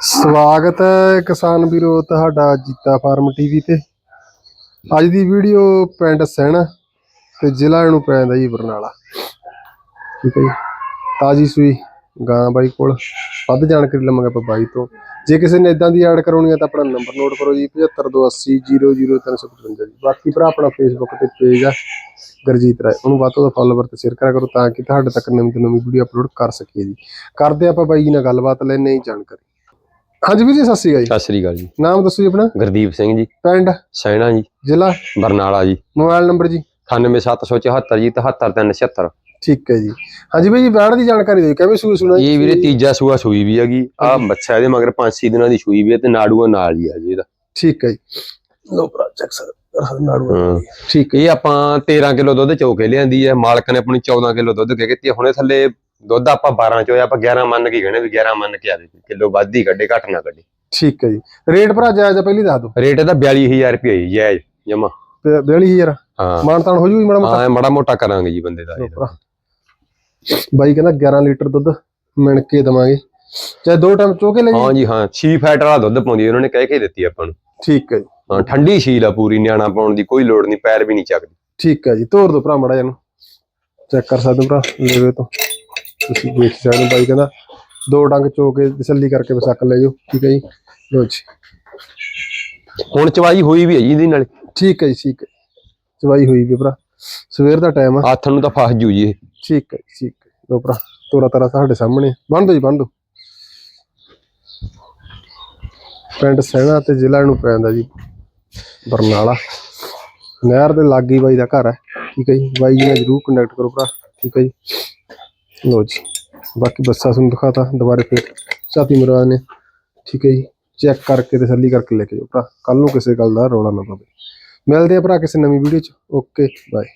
ਸਵਾਗਤ ਹੈ ਕਿਸਾਨ ਵੀਰੋ, ਤੁਹਾਡਾ ਜੀਤਾ ਫਾਰਮ ਟੀਵੀ ਤੇ। ਅੱਜ ਦੀ ਵੀਡੀਓ ਪਿੰਡ ਸੈਣਾ ਤੇ ਜ਼ਿਲ੍ਹਾ ਨੂੰ ਪੈਂਦਾ ਜੀ ਬਰਨਾਲਾ। ਠੀਕ ਹੈ ਜੀ। ਤਾਜੀ ਸੂਈ ਗਾਂ ਬਾਈ ਕੋਲ। ਵੱਧ ਜਾਣਕਾਰੀ ਲਵਾਂਗੇ ਆਪਾਂ ਬਾਈ ਤੋਂ। ਜੇ ਕਿਸੇ ਨੇ ਇਦਾਂ ਦੀ ਐਡ ਕਰਾਉਣੀ ਹੈ ਤਾਂ ਆਪਣਾ ਨੰਬਰ ਨੋਟ ਕਰੋ ਜੀ 7528000355 ਜੀ। ਬਾਕੀ ਭਰਾ ਆਪਣਾ ਫੇਸਬੁੱਕ ਤੇ ਪੇਜ ਆ, ਗਰਜੀਤ ਰਾਏ। ਉਹਨੂੰ ਵੱਧ ਤੋਂ ਵੱਧ ਫਾਲੋਵਰ ਤੇ ਸ਼ੇਅਰ ਕਰਿਆ ਕਰੋ ਤਾਂ ਕਿ ਤੁਹਾਡੇ ਤੱਕ ਨਵੀਂ ਤੋਂ ਨਵੀਂ ਵੀਡੀਓ ਅਪਲੋਡ ਕਰ ਸਕੀਏ ਜੀ। ਕਰਦੇ ਆਪਾਂ ਬਾਈ ਜੀ ਨਾਲ ਗੱਲਬਾਤ ਲੈਣੇ ਹੀ ਜਾਣਕਾਰੀ। ਹਾਂਜੀ ਵੀਰ ਜੀ ਸਤਿ ਸ਼੍ਰੀ ਅਕਾਲ ਜੀ। ਸਤਿ ਸ੍ਰੀ ਅਕਾਲ ਜੀ। ਨਾਮ ਦੱਸੋ ਜੀ ਆਪਣਾ? ਗੁਰਦੀਪ ਸਿੰਘ ਜੀ। ਪਿੰਡ? ਸੈਣਾ ਜੀ। ਜ਼ਿਲ੍ਹਾ? ਬਰਨਾਲਾ ਜੀ। ਮੋਬਾਈਲ ਨੰਬਰ ਜੀ। 98774 ਜੀ 77376 ਠੀਕ ਹੈ ਜੀ। ਹਾਂਜੀ ਬਾਈ ਜੀ ਬੈੜ ਦੀ ਜਾਣਕਾਰੀ ਦਿਓ ਕਿਵੇਂ ਸੂਈ ਸੁਣਾ ਇਹ ਵੀਰੇ ਤੀਜਾ ਸੂਆ ਸੂਈ ਵੀ ਹੈਗੀ। ਆ ਬੱਚਾ ਇਹਦੇ ਮਗਰ 5-6 ਦਿਨਾਂ ਦੀ ਸੂਈ ਵੀ ਹੈ ਤੇ ਨਾੜੂਆ ਨਾਲ ਹੀ ਆ ਜੀ ਇਹਦਾ। ਠੀਕ ਹੈ ਜੀ। ਲੋ ਭਰਾ ਚੈੱਕ ਸਰ। ਠੀਕ ਹੈ ਇਹ ਆਪਾਂ 13 ਕਿਲੋ ਦੁੱਧ ਚੋਕੇ ਲਿਆਂਦੀ ਹੈ। ਮਾਲਕ ਨੇ ਆਪਣੀ 14 ਕਿਲੋ ਦੁੱਧ ਕਹਿ ਕੀਤੀ ਹੁਣੇ ਥੱਲੇ ਦੁੱਧ ਆਪਾਂ 12 ਚੋਇਆ ਆਪਾਂ 11 ਮੰਨ ਕੇ ਗਣੇ ਵੀ 11 ਮੰਨ ਕੇ ਆ ਦੇ ਕਿਲੋ ਵੱਧ ਹੀ ਕੱਢੇ ਘੱਟ ਨਾ ਕੱਢੇ। ਠੀਕ ਹੈ ਜੀ। ਰੇਟ ਭਰਾ ਜਾਇਜ਼ ਆ ਪਹਿਲੀ ਦੱਸ ਦਿਓ। ਰੇਟ ਇਹਦਾ 42000 ਰੁਪਏ ਹੀ ਜਾਇਜ਼ ਜਮਾ। 42000 ਹਾਂ। ਮਾਨਤਾਨ ਹੋ ਜੂਗੀ ਮਾੜਾ ਮੋਟਾ? ਹਾਂ ਮਾੜਾ ਮੋਟਾ ਕਰਾਂਗੇ ਜੀ ਬੰਦੇ ਦਾ ਬਾਈ ਕਹਿੰਦਾ 11 ਲੀਟਰ ਦੁੱਧ ਮਿਣ ਕੇ ਦਵਾਂਗੇ। ਚਾਹੇ ਦੋ ਟਾਈਮ ਚੋਕੇ ਲੈ ਹਾਂ ਜੀ ਜੀ ਹਾਂ 6 ਫੈਟ ਵਾਲਾ ਦੁੱਧ ਪਾਉਂਦੀ ਉਹਨਾਂ ਨੇ ਕਹਿ ਕੇ ਦਿੱਤੀ ਆਪਾਂ ਨੂੰ। ਠੀਕ ਹੈ ਜੀ। ਹਾਂ ਠੰਡੀ ਸ਼ੀਲ ਆ ਪੂਰੀ ਨਿਆਣਾ ਪਾਉਣ ਦੀ ਕੋਈ ਲੋੜ ਨਹੀਂ ਪੈਰ ਵੀ ਨਹੀਂ ਚੱਕਦੀ। ਠੀਕ ਹੈ ਜੀ ਤੋਰ ਦੋ ਭਰਾ ਮੜਾ ਇਹਨੂੰ। ਚੈੱਕ ਕਰ ਸਕਦੇ ਭਰਾ ਲੈਵੇ ਤੋਂ। ਤੁਸੀਂ ਦੇਖ ਸਕਦੇ ਹੋ ਬਾਈ ਕਹਿੰਦਾ ਦੋ ਡੰਗ ਚੋ ਕੇ ਤਸੱਲੀ ਕਰਕੇ ਵਸਕ ਲੈ ਜਾਓ ਠੀਕ ਹੈ ਜੀ? ਲੋ ਜੀ। ਹੁਣ ਚਵਾਈ ਹੋਈ ਵੀ ਹੈ ਜੀ ਇਹਦੀ ਨਾਲ। ਠੀਕ ਹੈ ਜੀ ਠੀਕ ਹੈ। ਚਵਾਈ ਹੋਈ ਵੀ ਭਰਾ। ਸਵੇਰ ਦਾ ਟਾਈਮ ਆ। ਹੱਥ ਨੂੰ ਤਾਂ ਫਸ ਜੂ ਜੀ ਇਹ। ਠੀਕ ਹੈ ਜੀ, ਠੀਕ ਹੈ। ਲੋ ਭਰਾ ਤੋਰਾ ਤਾਰਾ ਤੁਹਾਡੇ ਸਾਹਮਣੇ ਬੰਦ ਦੋ ਜੀ ਬੰਦ ਦੋ। ਪਿੰਡ ਸੈਣਾ ਤੇ ਜ਼ਿਲ੍ਹਾ ਨੂੰ ਪੈਂਦਾ ਜੀ। ਬਰਨਾਲਾ। ਨਹਿਰ ਦੇ ਲਾਗੇ ਹੀ ਬਾਈ ਦਾ ਘਰ ਹੈ। ਠੀਕ ਹੈ ਜੀ ਬਾਈ ਜੀ ਨਾਲ ਜਰੂਰ ਕੰਟੈਕਟ ਕਰੋ ਭਰਾ। ਠੀਕ ਹੈ ਜੀ। ਲੋ ਜੀ, ਬਾਕੀ ਬੱਸਾਂ ਤੁਹਾਨੂੰ ਦਿਖਾਤਾ, ਦੁਬਾਰੇ ਫਿਰ ਸਾਥੀ ਮਰਵਾ ਨੇ ਠੀਕ ਹੈ ਜੀ ਚੈੱਕ ਕਰਕੇ ਤਸੱਲੀ ਕਰਕੇ ਲੈ ਕੇ ਜਾਓ ਭਰਾ। ਕੱਲ ਨੂੰ ਕਿਸੇ ਗੱਲ ਦਾ ਰੌਲਾ ਨਾ ਪਵੇ। ਮਿਲਦੇ ਆ ਭਰਾ ਕਿਸੇ ਨਵੀਂ ਵੀਡੀਓ ਚ। Okay bye